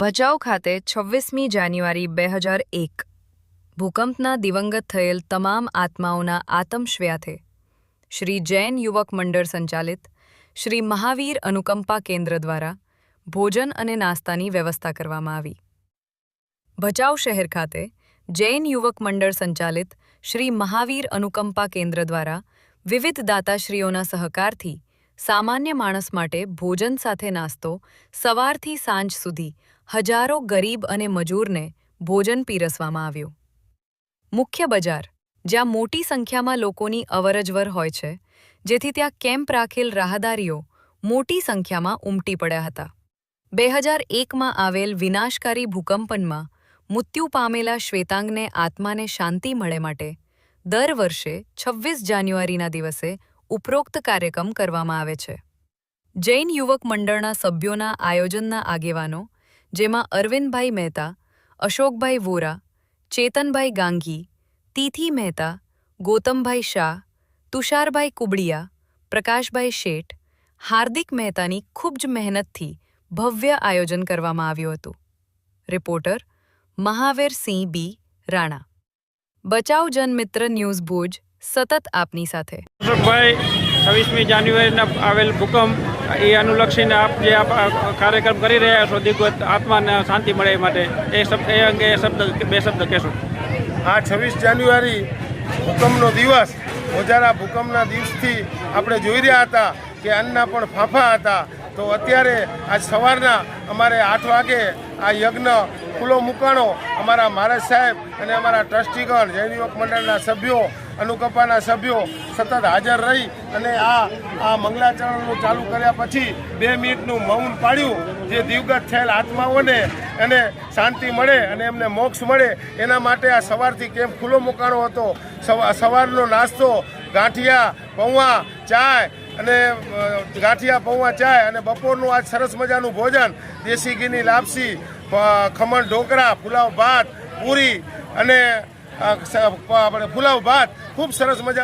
ભચાઉ ખાતે છવ્વીસમી જાન્યુઆરી બે હજાર એક. ભૂકંપના દિવંગત થયેલ તમામ આત્માઓના આતમશ્વ્યાથે શ્રી જૈન યુવક મંડળ સંચાલિત, શ્રી મહાવીર અનુકંપા કેન્દ્ર દ્વારા ભોજન અને નાસ્તાની વ્યવસ્થા કરવામાં આવી. ભચાઉ શહેર ખાતે જૈન યુવક મંડળ સંચાલિત, શ્રી મહાવીર અનુકંપા કેન્દ્ર દ્વારા વિવિધ દાતાશ્રીઓના સહકારથી સામાન્ય માણસ માટે ભોજન સાથે નાસ્તો, સવારથી સાંજ સુધી હજારો ગરીબ અને મજૂરને ભોજન પીરસવામાં આવ્યું. મુખ્ય બજાર, જ્યાં મોટી સંખ્યામાં લોકોની અવરજવર હોય છે, જેથી ત્યાં કેમ્પ રાખેલ રાહદારીઓ મોટી સંખ્યામાં ઉમટી પડ્યા હતા. બે હજાર એકમાં આવેલ વિનાશકારી ભૂકંપનમાં મૃત્યુ પામેલા શ્વેતાંગને આત્માને શાંતિ મળે માટે દર વર્ષે છવ્વીસ જાન્યુઆરીના દિવસે ઉપરોક્ત કાર્યક્રમ કરવામાં આવે છે. જૈન યુવક મંડળના સભ્યોના આયોજનના આગેવાનો, જેમાં અરવિંદભાઈ મહેતા, અશોકભાઈ વોરા, ચેતનભાઈ ગાંગી, તિથિ મહેતા, ગૌતમભાઈ શાહ, તુષારભાઈ કુબડિયા, પ્રકાશભાઈ શેઠ, હાર્દિક મહેતાની ખૂબ જ મહેનતથી ભવ્ય આયોજન કરવામાં આવ્યું હતું. Reporter Mahavir Singh B. Rana. બચાવ જનમિત્ર ન્યૂઝ ભુજ સતત આપની સાથે. અશોકભાઈ છવ્વીસમી જાન્યુઆરીના આવેલ ભૂકંપ એ અનુલક્ષીને આપ જે આપ કાર્યક્રમ કરી રહ્યા છો દિગ્ગત આત્માને શાંતિ મળે એ માટે એ શબ્દ એ અંગે એ શબ્દ બે શબ્દ કહેશો. આ છવ્વીસ જાન્યુઆરી ભૂકંપનો દિવસ ઓજારા ભૂકંપના દિવસથી આપણે જોઈ રહ્યા હતા કે અન્નના પણ ફાંફા હતા. તો અત્યારે આજ સવારના અમારે આઠ વાગે આ યજ્ઞ ખુલ્લો મૂકાણો અમારા મહારાજ સાહેબ અને અમારા ટ્રસ્ટીગણ જૈન યુવક મંડળના સભ્યો અનુકંપાના સભ્યો સતત હાજર રહી અને આ આ મંગલાચરણનું ચાલુ કર્યા પછી બે મિનિટનું મૌન પાડ્યું. જે દિવગત થયેલ આત્માઓને એને શાંતિ મળે અને એમને મોક્ષ મળે, એના માટે આ સવારથી કેમ્પ ખુલ્લો મૂકાણો હતો. સવા- સવારનો નાસ્તો, ગાંઠિયા, પૌવા, ચાય અને ગાંઠિયા, પૌવા, ચાય અને બપોરનું આજ સરસ મજાનું ભોજન, દેશી ઘીની લાપસી ખમણ ઢોકળા, પુલાવ ભાત, પૂરી અને આપણે પુલાવ ભાત. ખૂબ સરસ મજા